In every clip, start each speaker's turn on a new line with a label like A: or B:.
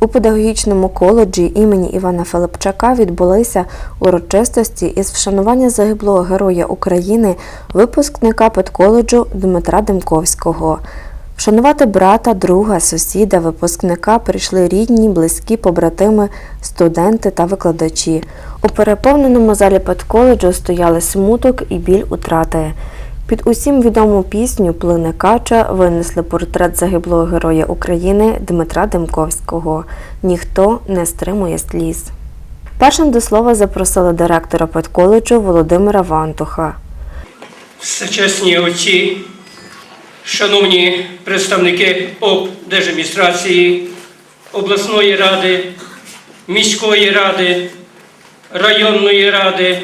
A: У педагогічному коледжі імені Івана Филипчака відбулися урочистості із вшанування загиблого героя України, випускника педколеджу Дмитра Демковського. Вшанувати брата, друга, сусіда, випускника прийшли рідні, близькі, побратими, студенти та викладачі. У переповненому залі педколеджу стояли смуток і біль утрати. Під усім відому пісню Плине кача винесли портрет загиблого героя України Дмитра Демковського. Ніхто не стримує сліз. Першим до слова запросили директора педколеджу Володимира Вантуха.
B: Всечесні отці, шановні представники облдержадміністрації, обласної ради, міської ради, районної ради,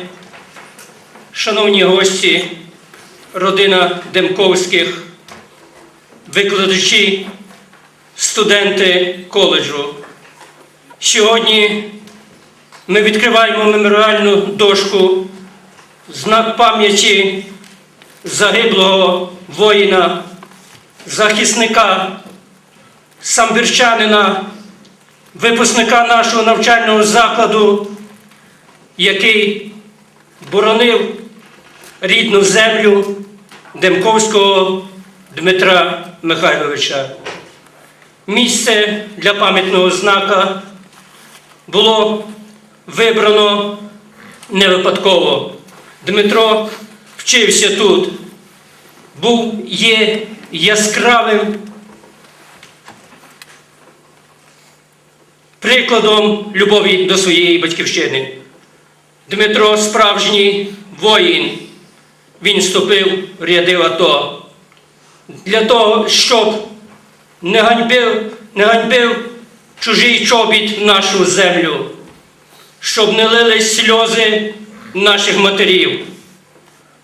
B: шановні гості, родина Демковських, викладачі, студенти коледжу. Сьогодні ми відкриваємо меморіальну дошку знак пам'яті загиблого воїна, захисника, самбірчанина, випускника нашого навчального закладу, який боронив рідну землю Демковського Дмитра Михайловича. Місце для пам'ятного знака було вибрано не випадково. Дмитро вчився тут, був є яскравим прикладом любові до своєї батьківщини. Дмитро справжній воїн. Він вступив в ряди АТО для того, щоб не ганьбив, не ганьбив чужий чобіт нашу землю, щоб не лились сльози наших матерів,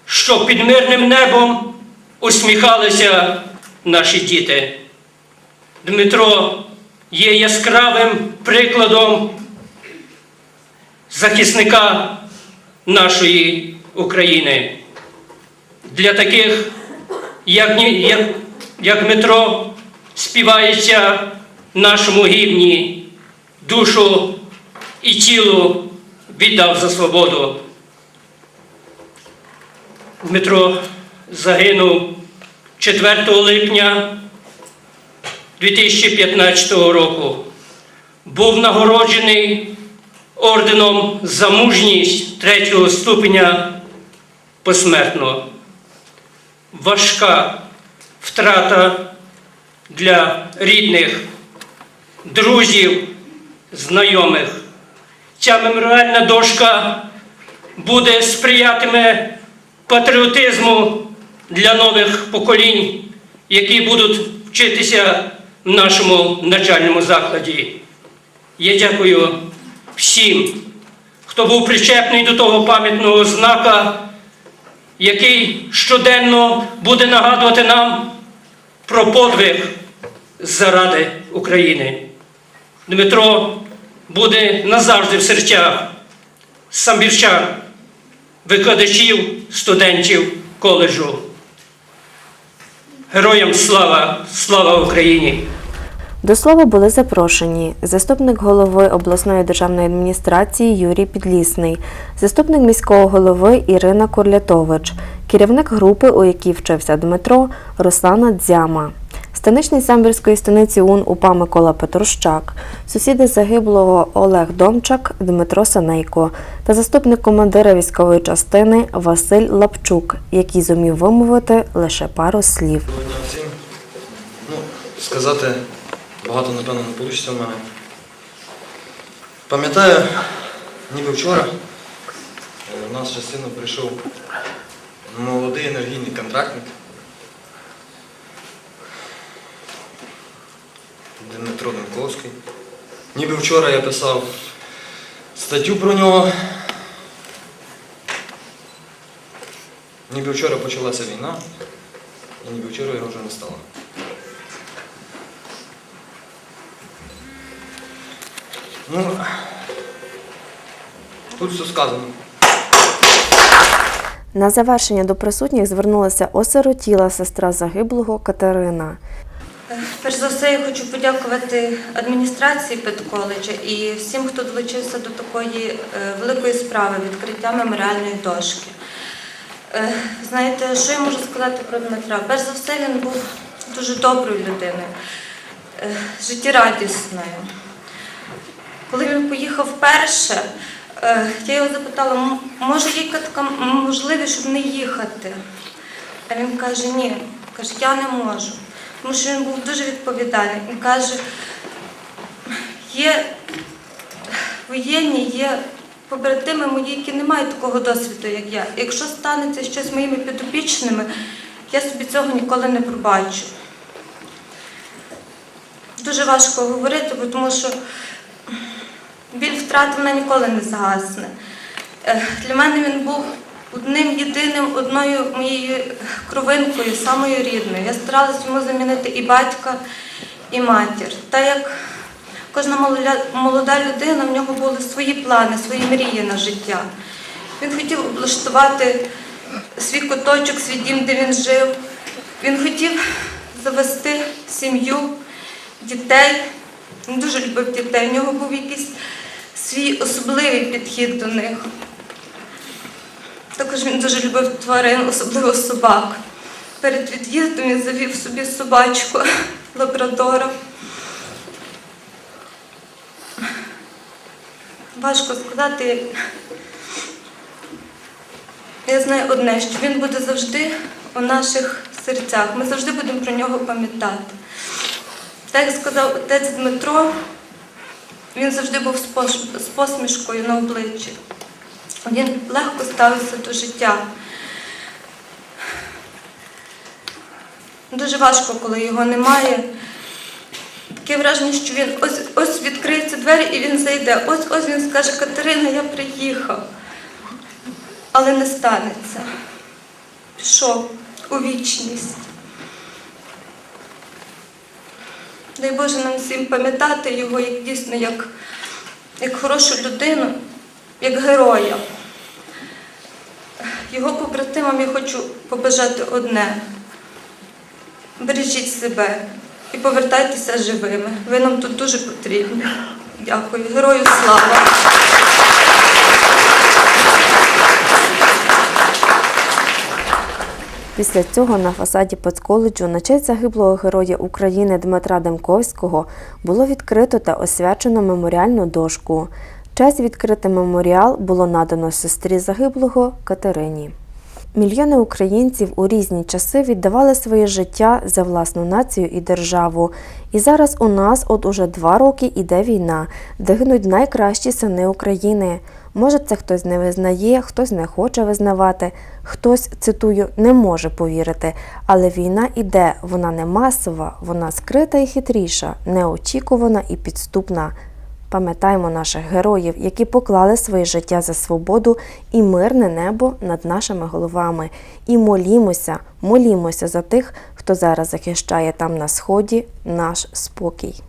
B: щоб під мирним небом усміхалися наші діти. Дмитро є яскравим прикладом захисника нашої України. Для таких, як, як, як Дмитро, співається нашому гімні душу і тіло віддав за свободу. Дмитро загинув 4 липня 2015 року. Був нагороджений орденом за мужність третього ступеня посмертно. Важка втрата для рідних, друзів, знайомих. Ця меморіальна дошка буде сприятиме патріотизму для нових поколінь, які будуть вчитися в нашому навчальному закладі. Я дякую всім, хто був причепний до того пам'ятного знака, який щоденно буде нагадувати нам про подвиг заради України. Дмитро буде назавжди в серцях самбірчан, викладачів, студентів коледжу. Героям слава! Слава Україні!
A: До слова були запрошені заступник голови обласної державної адміністрації Юрій Підлісний, заступник міського голови Ірина Корлятович, керівник групи, у якій вчився Дмитро Руслана Дзяма, станичний самбірської станиці УН УПА Микола Петрущак, сусіди загиблого Олег Домчак, Дмитро Санейко та заступник командира військової частини Василь Лапчук, який зумів вимовити лише пару слів.
C: Ну, сказати багато, напевно, не вийде в мене. Пам'ятаю, ніби вчора е, в нас в частину прийшов молодий енергійний контрактник. Дмитро Демковський. Ніби вчора я писав статтю про нього. Ніби вчора почалася війна, і ніби вчора його вже не стало. Ну, тут все сказано.
A: На завершення до присутніх звернулася осиротіла сестра загиблого Катерина.
D: Перш за все, я хочу подякувати адміністрації педколеджа і всім, хто долучився до такої е, великої справи відкриття меморіальної дошки. Е, Знаєте, що я можу сказати про Дмитра? Перш за все, він був дуже доброю людиною, е, життєрадісною. Коли він поїхав вперше, е, я його запитала, може є така можливість, щоб не їхати? А він каже, ні, каже, я не можу. Тому що він був дуже відповідальний. Він каже, є воєнні, є побратими мої, які не мають такого досвіду, як я. Якщо станеться щось моїми підопічними, я собі цього ніколи не пробачу. Дуже важко говорити, бо тому що біль втрати вона ніколи не згасне. Е, Для мене він був одним єдиним, одною моєю кровинкою, самою рідною. Я старалась йому замінити і батька, і матір. Та як кожна молода людина, в нього були свої плани, свої мрії на життя. Він хотів облаштувати свій куточок, свій дім, де він жив. Він хотів завести сім'ю, дітей. Він дуже любив дітей. У нього був якийсь свій особливий підхід до них. Також він дуже любив тварин, особливо собак. Перед від'їздом він завів собі собачку лабрадора. Важко сказати. Я знаю одне, що він буде завжди у наших серцях. Ми завжди будемо про нього пам'ятати. Так як сказав отець Дмитро, він завжди був з посмішкою на обличчі. Він легко ставився до життя. Дуже важко, коли його немає. Таке враження, що він ось ось відкриються двері і він зайде. Ось ось він скаже, Катерина, я приїхав. Але не станеться. Пішов у вічність. Дай Боже нам всім пам'ятати його як дійсно як, як хорошу людину, як героя. Його побратимам я хочу побажати одне. Бережіть себе і повертайтеся живими. Ви нам тут дуже потрібні. Дякую. Герою слава!
A: Після цього на фасаді педколеджу на честь загиблого героя України Дмитра Демковського було відкрито та освячено меморіальну дошку. Честь відкрити меморіал було надано сестрі загиблого Катерині. Мільйони українців у різні часи віддавали своє життя за власну націю і державу. І зараз у нас от уже два роки іде війна, де гинуть найкращі сини України. Може, це хтось не визнає, хтось не хоче визнавати, хтось, цитую, не може повірити. Але війна іде, вона не масова, вона скрита і хитріша, неочікувана і підступна. Пам'ятаємо наших героїв, які поклали своє життя за свободу і мирне небо над нашими головами. І молімося, молімося за тих, хто зараз захищає там на сході наш спокій.